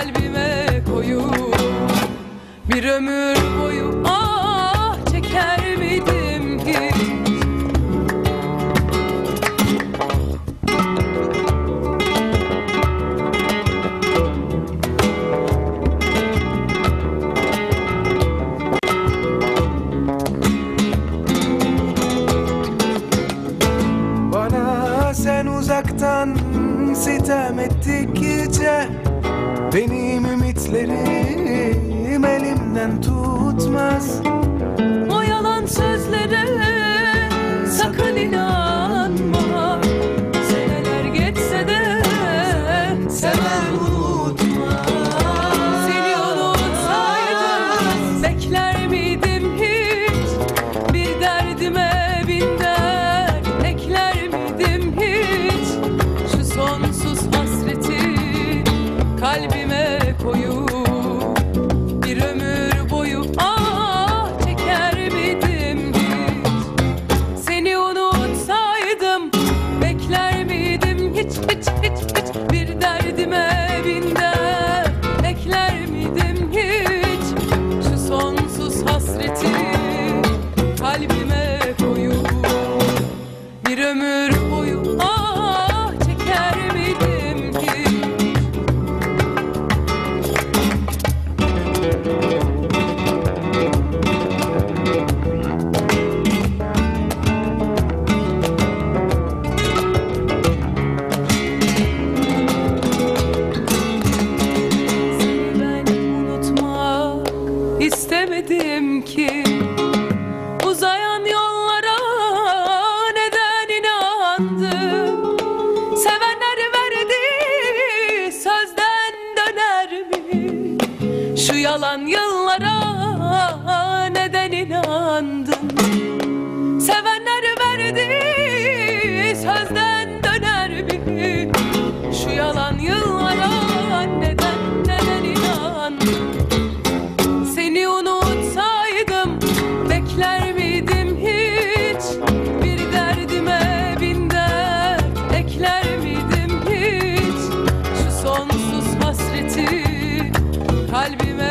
kalbime koyup bir ömür boyu sen uzaktan sitem ettikçe Benim ümitlerim elimden tutmaz kalbime koyup bir ömür boyu ah çeker miydim hiç? Seni unutsaydım bekler miydim hiç hiç hiç hiç bir derdime bin dert ekler miydim hiç? Şu sonsuz hasreti kalbime koyup bir ömür istemedim ki. Uzayan yollara neden inandım Sevenler verdi sözden döner mi? Şu yalan yıllara neden inandım Sevenler verdi sözden döner mi? Şu yalan yıllara kalbime